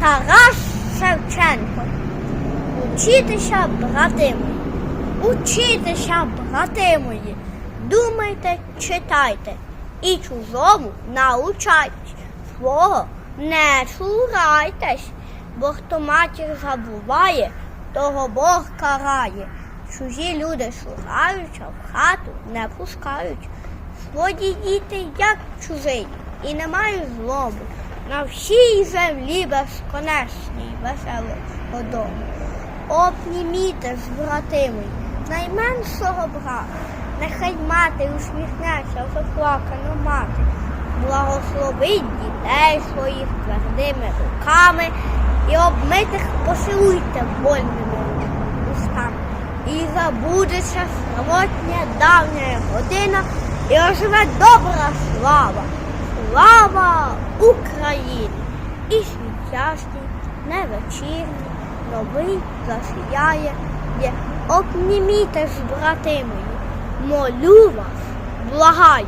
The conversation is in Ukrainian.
Тарас Шевченко. Учітеся, брати мої, учітеся, брати мої, думайте, читайте і чужому научайтесь, свого не цурайтесь, бо хто матір забуває, того Бог карає. Чужі люди шугають, а в хату не пускають. Свої діти, як чужині, і не мають злоби. На всій землі безконечній веселого дому. Обніміте з братими найменшого брата. Нехай мати усміхнеться заплакану мати. Благословить дітей своїх твердими руками і обмитих поцілуйте вольними устами. І забудеться самотня давня година, і оживе добра слава. Слава Україні! І світ невечірний, новий засіяє, де обніміте з брати мої, молю вас, благаю.